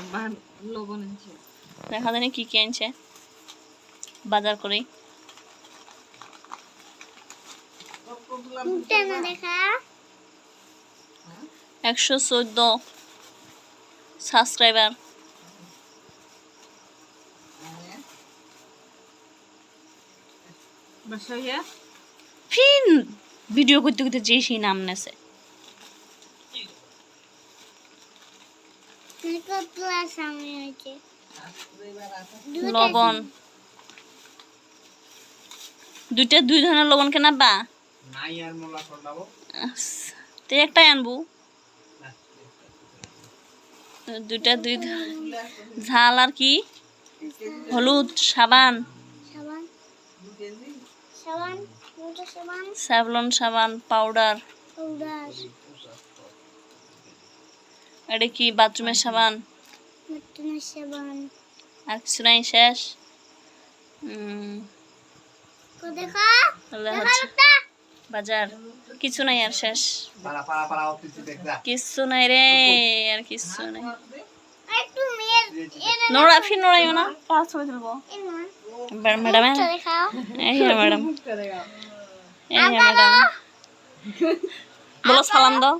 আব্বা লবণ এনেছে। দেখা জানি কি কি আনছে বাজার করে একশো চোদ্দ সাবস্ক্রাইবার ফিন! ভিডিও করতে করতে যে সেই নাম নেছে। লবণ। দুইটা দুই ধরনের লবণ কেনা বা নাই আর মোলা একটাই আনব? দুইটা দুই ঝাল আর কি? হলুদ সাবান। সাবান সাবান পাউডার। পাউডার। এটা কি বাথরুমের সাবান? আর কিছু নাই শেষ? বাজার। কিছু নাই আর শেষ। কিচ্ছু নাই রে আর কিচ্ছু নাই। নোড়া ফির নোড়াইও না। কার ছবি তুলবো ম্যাডাম। এই হ্যাঁ ম্যাডাম। এই হ্যাঁ ম্যাডাম। বলো সালাম দাও।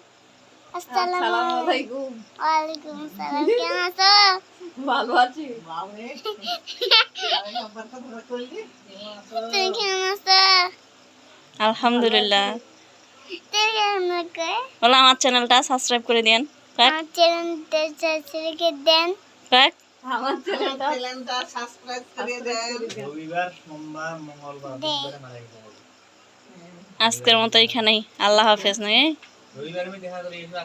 আসসালামু আলাইকুম। আলাইকুম সালাম কেমন আছো? ভালো আছি। তুমি কেমন আছো? আলহামদুলিল্লাহ। তুমি কেমন আছো? বলো আমার চ্যানেলটা সাবস্ক্রাইব করে দিন কয়েক আমার চ্যানেলটা সাবস্ক্রাইব দেন। কয়েক আমার চ্যানেলটা রবিবার সোমবার মঙ্গলবার বুধবারে মারা গেছে আজকের মতো এখানেই। আল্লাহ হাফেজ নাকি?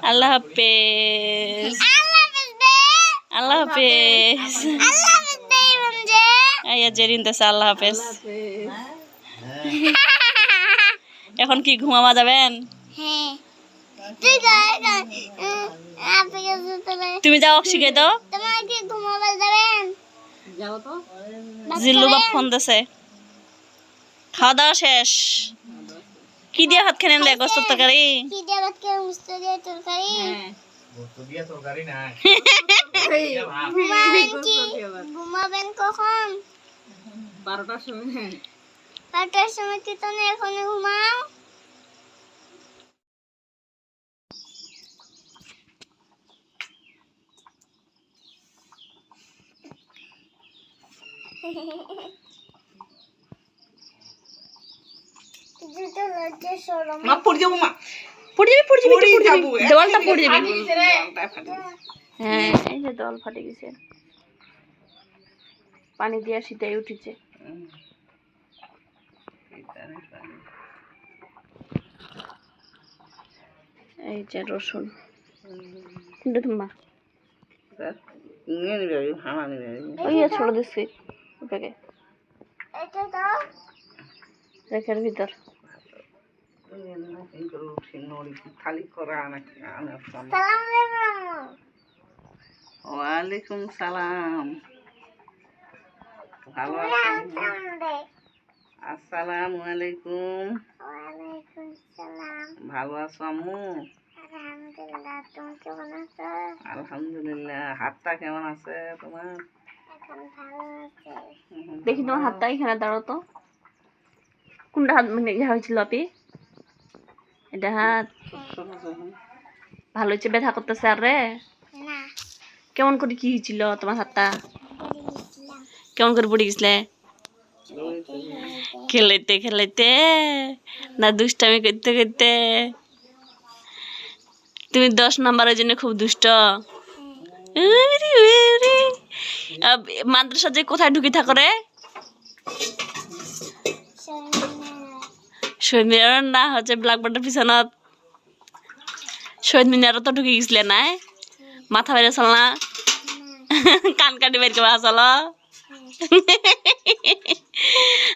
আল্লাহ হাফেজ। আল্লাহ হাফেজ। বে আল্লাহ হাফেজ আল্লাহ হাফেজ। এখন কি ঘুমাবা যাবেন? তুমি যাও, শিখে তো জিল্লু বাপ ফোন দিছে। খাওয়া দাওয়া শেষ। কি দিয়ে ভাত খেলেন রে গোস্ত তরকারি কি দেবাত কে মুস্ত দিয়ে তরকারি হ্যাঁ বস্তু দিয়া তরকারি নাই এই ঘুমাবেন কি ঘুমাবেন কখন বারোটার সময় বারোটার সময় কি তুমি এখনও ঘুমাও দুটো মা পড়ে যাব মা পড়ে যাবি পড়ে যাবি পড়ে যাবি দেওয়ালটা পড়ে যাবি হ্যাঁ এই যে দেওয়াল ফাটে গেছে পানি দিয়া শীতাই উঠেছে এই যে রসুন ওই ছোট দিচ্ছি ওটাকে রেখের ভিতর ওয়ালাইকুম সালাম। ভালো আসসালামু আলাইকুম। ভালো আছো আম্মু? আলহামদুলিল্লাহ। হাতটা কেমন আছে তোমার? দেখি তোমার হাতটা এখানে দাঁড়াও তো। কোনটা হাত মানে ইহা হয়েছিল আপি? এটা হাত ভালো হচ্ছে ব্যথা করতেছে আর। রে কেমন করে কি হয়েছিল তোমার হাতটা? কেমন করে পড়ে গেছিলে? খেলাইতে খেলাইতে। না দুষ্টামি করতে করতে। তুমি দশ নাম্বারের জন্য খুব দুষ্ট। মাদ্রাসা যে কোথায় ঢুকি থাকো রে? শহীদ মিনার না হচ্ছে ব্ল্যাকবোর্ডের পিছনত। শহীদ মিনারও তো ঢুকে গেছিলে নাই মাথা বেড়ে চল না। কান কাটি বের করে চল।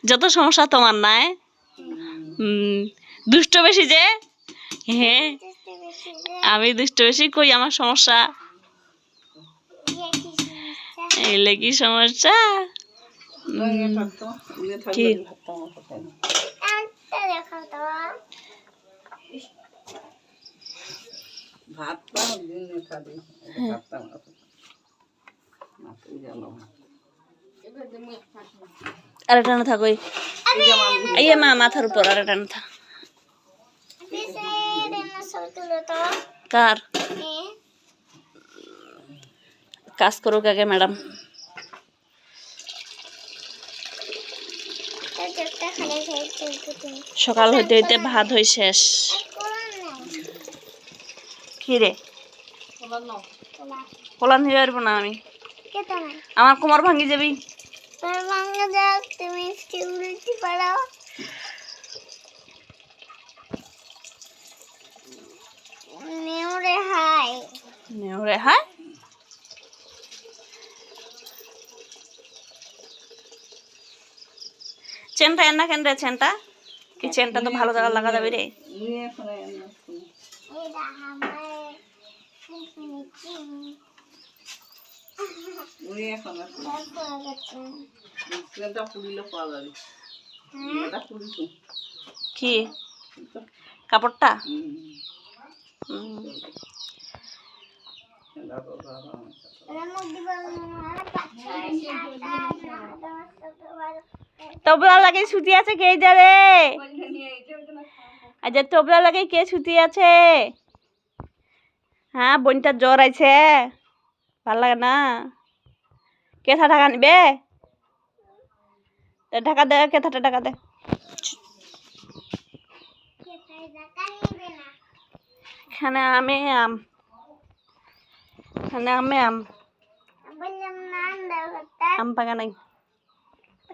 যত সমস্যা তোমার নাই দুষ্ট বেশি যে? হ্যাঁ আমি দুষ্ট বেশি কই আমার সমস্যা? এলে কি সমস্যা? কি? আর এটা না থাকো মা, মাথার উপর, আর এটা না থাক. কার কাজ করুক আগে, ম্যাডাম সকাল হইতে হইতে ভাত হই শেষ। কি রে? হয়ে পারব না আমি. আমার কোমর ভাঙি যাবি? Memang high. optimis di চেনটা এনা কেন রে চেনটা? কি চেনটা তো ভালো জায়গা লাগা যাবে রে। কি? কাপড়টা? হুম। তবলা লাগাই ছুটি আছে কে যারে আচ্ছা তবলা লাগাই কে ছুটি আছে? হ্যাঁ বোনটার জ্বর আইছে। ভালো লাগে না? কেথা টাকা নিবে? তা টাকা দে কেথাটা টাকা দে। এখানে আমি আম। এখানে আমি আম। আম পাকা নাই।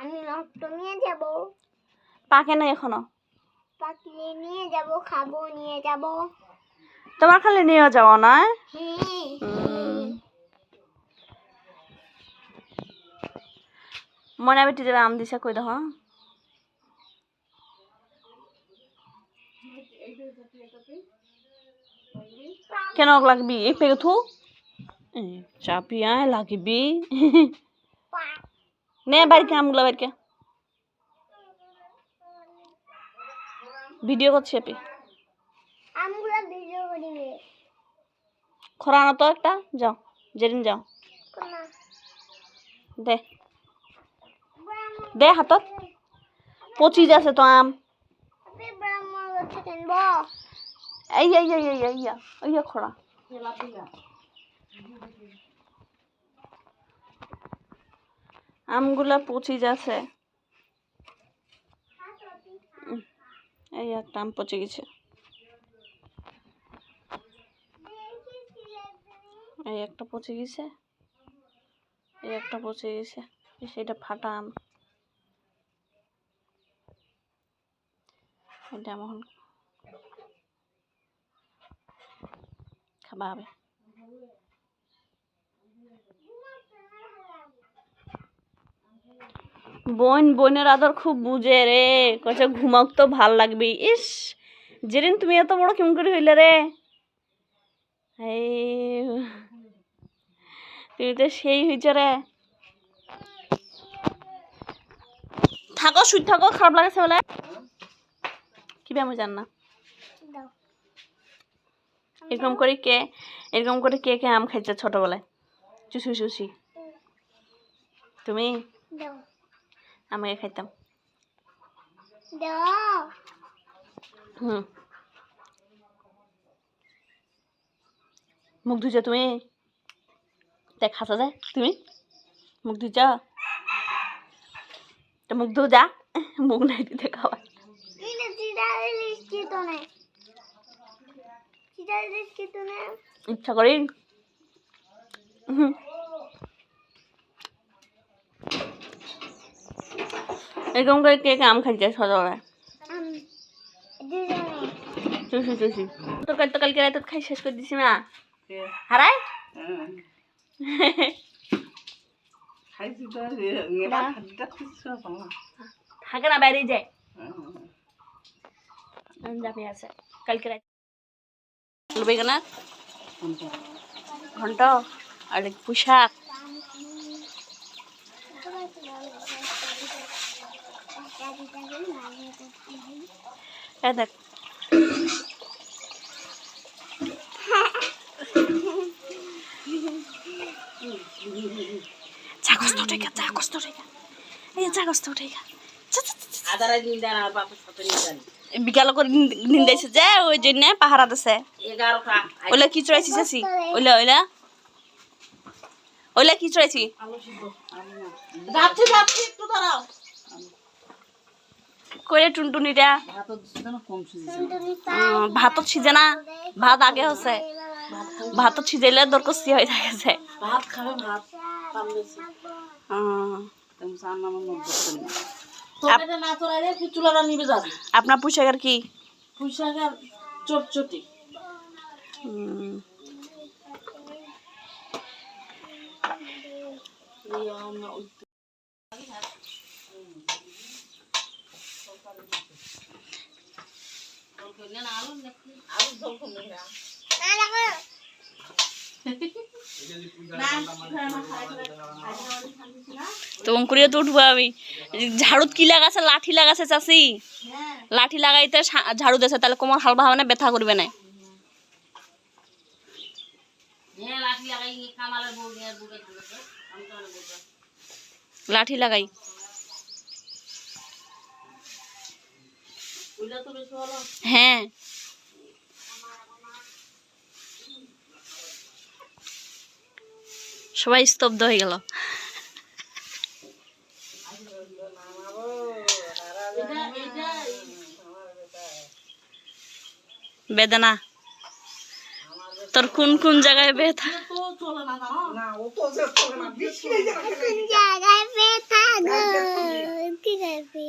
আমি নষ্ট নিয়ে যাব। পাকে না এখনও? পাকলে নিয়ে যাব খাব নিয়ে যাব। তোমার খালি নিয়ে যাও না। মনে বেটি যাবে আম দিছে কই দেখো। কেন লাগবি? এই পেগে থু। এ, চাপি আয় লাগিবি। নে বাড়িতে আমগুলো বাড়িতে ভিডিও করছি আপি আমগুলো ভিডিও করিবে খরা আনো তো একটা যাও যেদিন যাও দে দে হাতত পচি যাচ্ছে তো আম আপনি এই খরা আমগুলা পচি যাচ্ছে। এই একটা আম পচে গেছে। এই একটা পচে গেছে। এই একটা পচে গেছে। সেটা ফাটা আম। এটা আমার খাবা হবে বোন বোনের আদর খুব বুঝে রে। কছে ঘুমাক তো ভালো লাগবে। ইস যেদিন তুমি এত বড় কেমন করে হইলে রে। তুমি তো সেই হয়েছ রে। থাকো শুই থাকো খারাপ লাগেছে বলে। কি আমি জান না এরকম করে কে এরকম করে কে কে আম খাইছে ছোটবেলায়? চুষি চুষি। তুমি? আমাকে খাইতাম। হুম। মুখ ধুইছ তুমি? দেখ হাসা যায়। তুমি? মুখ ধুইছ? তো মুখ ধু যা। মুখ নাই দিতে nih ইচ্ছা করি হুম। এরকম করে কে কে আম খাইছে? sini চুষি চুষি। তো কাল তো কালকে রাতে খাই শেষ করে দিছি না? হারাই? হ্যাঁ থাকে না বাইরে যায়। যাবে আছে। কালকে রাত কেনা? ঘণ্টা আর এই দেখ। জাগস তো ঠিক আছে জাগস তো ঠিক আছে এই জাগস তো ঠিক আদারা দিন দেন আর সাথে নিয়ে বিকাল করে নিন্দাইছে যে ওই জন্য পাহারা দিছে। ওইলা কি চড়াইছি চাচি? ওইলা ওইলা। ওইলা কি চড়াইছি? যাচ্ছি যাচ্ছি একটু দাঁড়াও। কইরে টুনটুনিটা। ভাতত সিজে না ভাত আগে হচ্ছে ভাতত সিজাইলে দরকস্তি হয়ে থাকেছে ভাত খাবে ভাত কাম বেশি উম, তুমি সার নামের মধ্যে করি তোকে না তোরাই রে চুলাটা নিবে যাবি আপনার পোশাকের কি পুঁইশাকের চটচটি উম, তো অঙ্কুরিয়ে তো উঠবো আমি ঝাড়ুত কি লাগাছে লাঠি লাগাছে চাষি লাঠি লাগাইতে ঝাড়ু দিয়েছে তাহলে কোমর হালবা হবে না ব্যথা করবে না লাঠি লাগাই হ্যাঁ। সবাই স্তব্ধ হয়ে গেল। বেদনা। তোর কোন কোন জায়গায় ব্যথা? জায়গায় ব্যথা গো? কি করবি?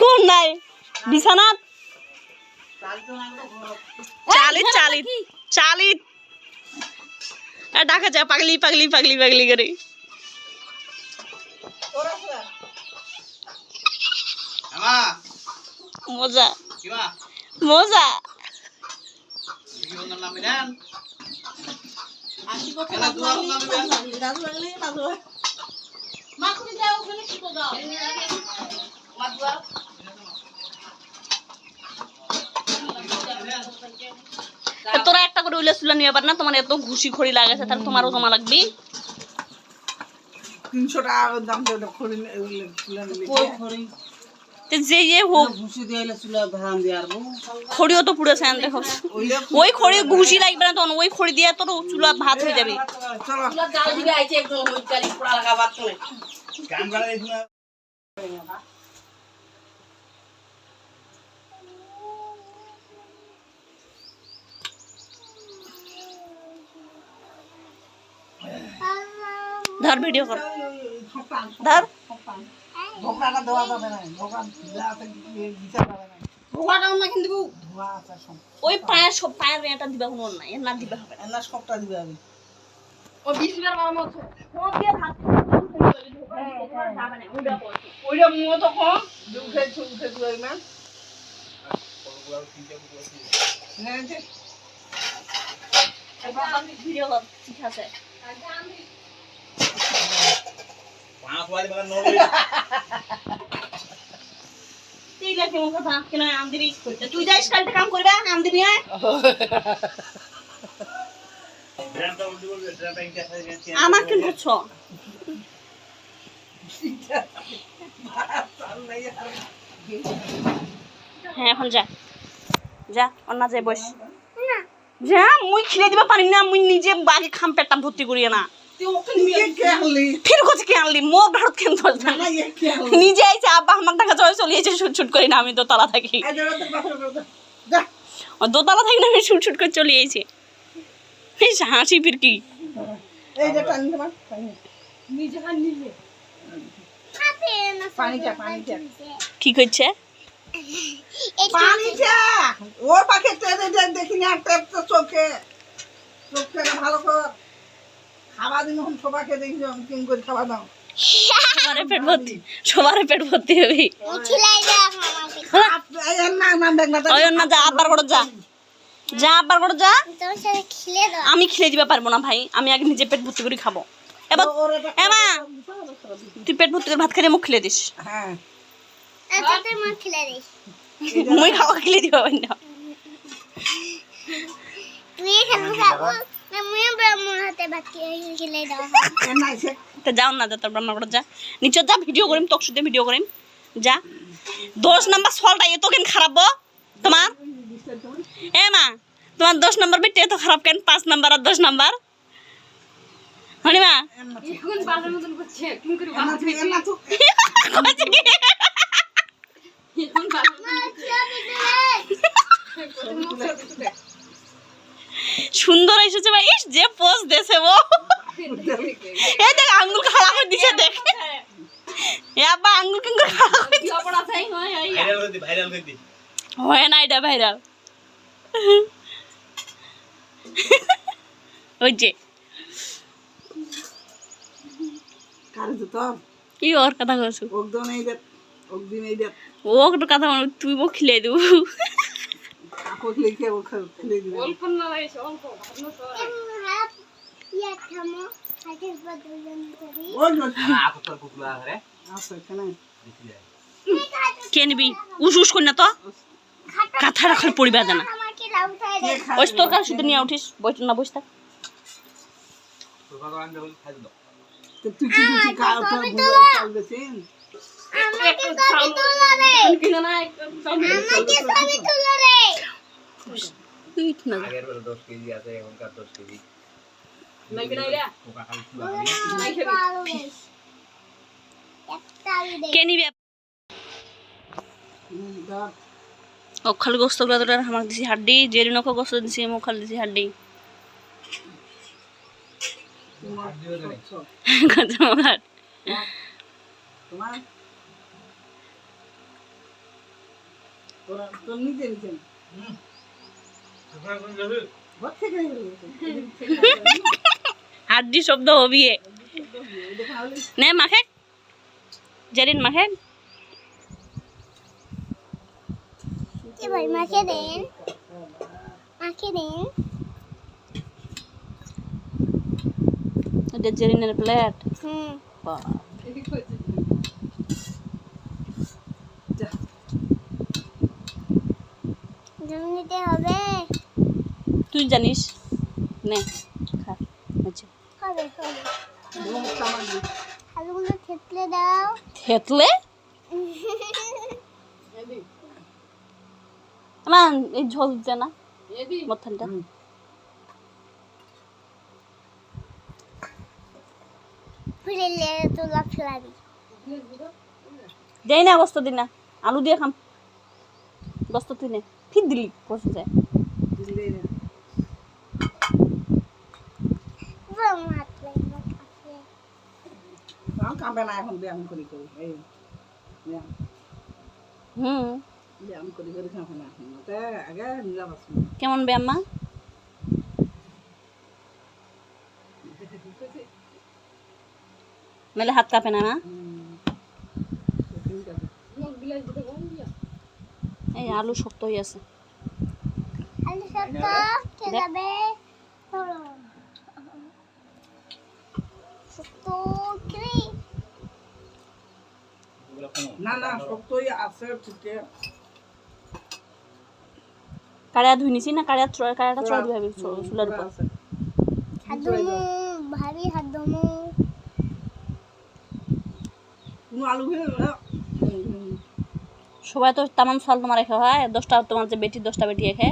কোন নাই? বিছানাত? চালিত চালিত চালিত। আর ডাকেছে পাগলি পাগলি পাগলি পাগলি করে। আমা মজা। মজা। দুয়া তোরা একটা করে উইলে চুলা নিয়ে পার না তোমার এত ঘুষি খড়ি লাগাছে তাহলে তোমারও জমা লাগবি? তিনশো টাকা দাম দেবে খড়ি তুলে নিলে তো যে ইয়ে হোক। খড়িও তো পুড়েছে ওই খড়ি ঘুষি লাগবে না তখন ওই খড়ি দিয়ে তোর চুলা ভাত হয়ে যাবে। চলো জাল দিকে আইছে একদম ওই চালি পোড়া লাগা বাদ করে গান গাড়া দেখুন ধর ভিডিও কর ধর ধোকাটা দেওয়া যাবে না ধোকা যা আছে বিচার যাবে না পোড়াটাও না ধোয়া আছে সব। ওই পায়ের সব পায়ের এটা দিবা কোনো নাই এর না দিবা হবে না। সবটা দিবে আমি ও বিশ বার মারার মতো। ফোন দিয়ে ভাত ওইটা মুও তো কম। দুই মান ভিডিও কর আমার হ্যাঁ এখন যা। যা, অন্য যা, মুই খিলে দিবা পারি না, মুই নিজে বাগে খাম পেটটা ভর্তি করিয়ে না। নিজে আইছে আব্বা আমার দোতলা থাকি। কি? করছে? পানি চা ওর পাখে দেখিনি একটা চোখে। ভালো কর। খাওয়া দিন এখন সবাইকে দেখি কিং করে খাওয়া দাও। সবারে পেট ভর্তি সবারে পেট ভর্তি হবে। না যা আব্বার করে যা। যা আব্বার করে যা। খিলে দাও। আমি খেলে দিতে পারব না ভাই আমি আগে নিজে পেট ভর্তি করে খাব। এবার এমা তুই পেট ভর্তি করে ভাত খেলে মুখ খেলে দিস। হ্যাঁ। মুই খাওয়া খেলে দিব না। তুই খাব। তা যাও না যা তোর ব্রাহ্মণ যা। নিচে যা ভিডিও করিম তোর সাথে ভিডিও করিম। যা। দশ নাম্বার সলটা এত কেন খারাপ তোমার? এ মা তোমার দশ নাম্বার বেটে এত খারাপ কেন? পাঁচ নাম্বার আর দশ নাম্বার। হনি মা? এখন সুন্দর এসেছে ভাই। ইস যে পোজ দেছে ও এই দেখ আঙ্গুল খারাপ করে দিছে দেখ। এ আব্বা আঙ্গুল কিঙ্গুল খারাপ করে দিছে। পড়া চাই হয় এই ভাইরাল করে দি ভাইরাল করে দি। হয় না এটা ভাইরাল ওই যে। কারে তো তোর? কি ওর কথা কইছো? একদম এই যে একদিন এই যে ও একটা কথা বল তুই মোক খিলে দেবো। কাপড় লিখে ও খুলে দিবে অল্প না লাগছে অল্প ভাবনা ইয়া কে নিবি? উস উস কর না তো। কাঁথা রাখার পরিবার কে ওই তোর কাছে শুধু নিয়ে উঠিস বইটা না বসে থাক। তুই কি ছবি তুলো রে। আমাকে ছবি তুলো রে। কে নিবি ও গোস্তগুলো তোর দিছি হাড্ডি জেরি নখ গোস্ত দিছি মো খালি দিছি হাড্ডি তোমার হাড্ডি শব্দ হবি। নে মাখে। জেরিন মাখে। দেন। দেন। এটা জেরিনের প্লেট। হুম। হবে। তুই জানিস? নে, খা আচ্ছা। থেতলে? এদিক আমার এই ঝোল দিতে না মথানটা দেই না গোস্ত দিন না। আলু দিয়ে খাম। গোস্ত তুই নে। ফির দিলি পচে যায় দিলে না বাম হাত লাগবে কাছে তাও কাঁপে না এখন ব্যায়াম করি করি এই ব্যায়াম। হুম। ব্যায়াম করি করি কাঁপে না এখন আগে নিরাপদ কেমন ব্যায়াম মা? নাহলে হাত কাঁপে না না এই আলু শক্ত হয়ে আছে। আলু সত্য কি ওগুলো কোনো না না শক্তই আছে ঠিক কাড়িয়া ধুই নিছি না চড়া। চড়া দিবি চুলার উপর। কোনো আলু সবাই তো তামাম সাল তোমার রেখে হয় দশটা তোমার যে বেটি দশটা বেটি রেখে।